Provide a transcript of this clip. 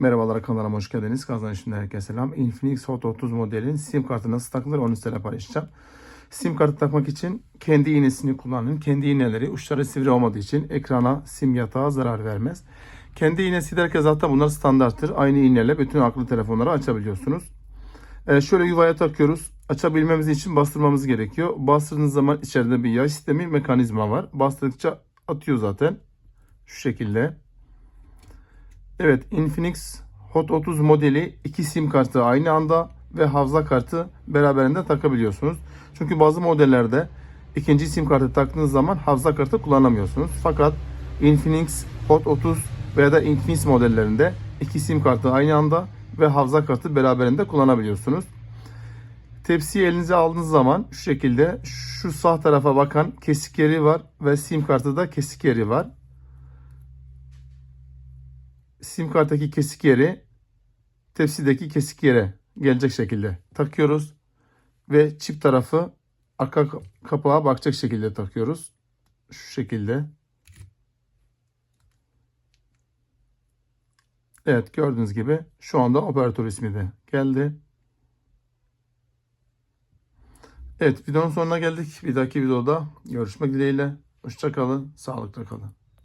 Merhabalar kanalıma hoş geldiniz. Kazanışımda herkese selam. Infinix Hot 30 modelin sim kartı nasıl takılır onu size paylaşacağım. Sim kartı takmak için kendi iğnesini kullanın. Kendi iğneleri uçları sivri olmadığı için ekrana sim yatağa zarar vermez. Kendi iğnesi derken zaten bunlar standarttır. Aynı iğneyle bütün akıllı telefonları açabiliyorsunuz. Ee, şöyle yuvaya takıyoruz. Açabilmemiz için bastırmamız gerekiyor. Bastırdığınız zaman içeride bir yay sistemi mekanizma var. Bastırdıkça atıyor zaten. Şu şekilde. Evet Infinix Hot 30 modeli iki sim kartı aynı anda ve hafıza kartı beraberinde takabiliyorsunuz. Çünkü bazı modellerde ikinci sim kartı taktığınız zaman hafıza kartı kullanamıyorsunuz. Fakat Infinix Hot 30 veya da Infinix modellerinde iki sim kartı aynı anda ve hafıza kartı beraberinde kullanabiliyorsunuz. Tepsiyi elinize aldığınız zaman şu şekilde şu sağ tarafa bakan kesik yeri var ve sim kartı da kesik yeri var sim karttaki kesik yeri tepsideki kesik yere gelecek şekilde takıyoruz ve çift tarafı arka kapağa bakacak şekilde takıyoruz. Şu şekilde. Evet gördüğünüz gibi şu anda operatör ismi de geldi. Evet videonun sonuna geldik. Bir dahaki videoda görüşmek dileğiyle. Hoşça kalın, sağlıkla kalın.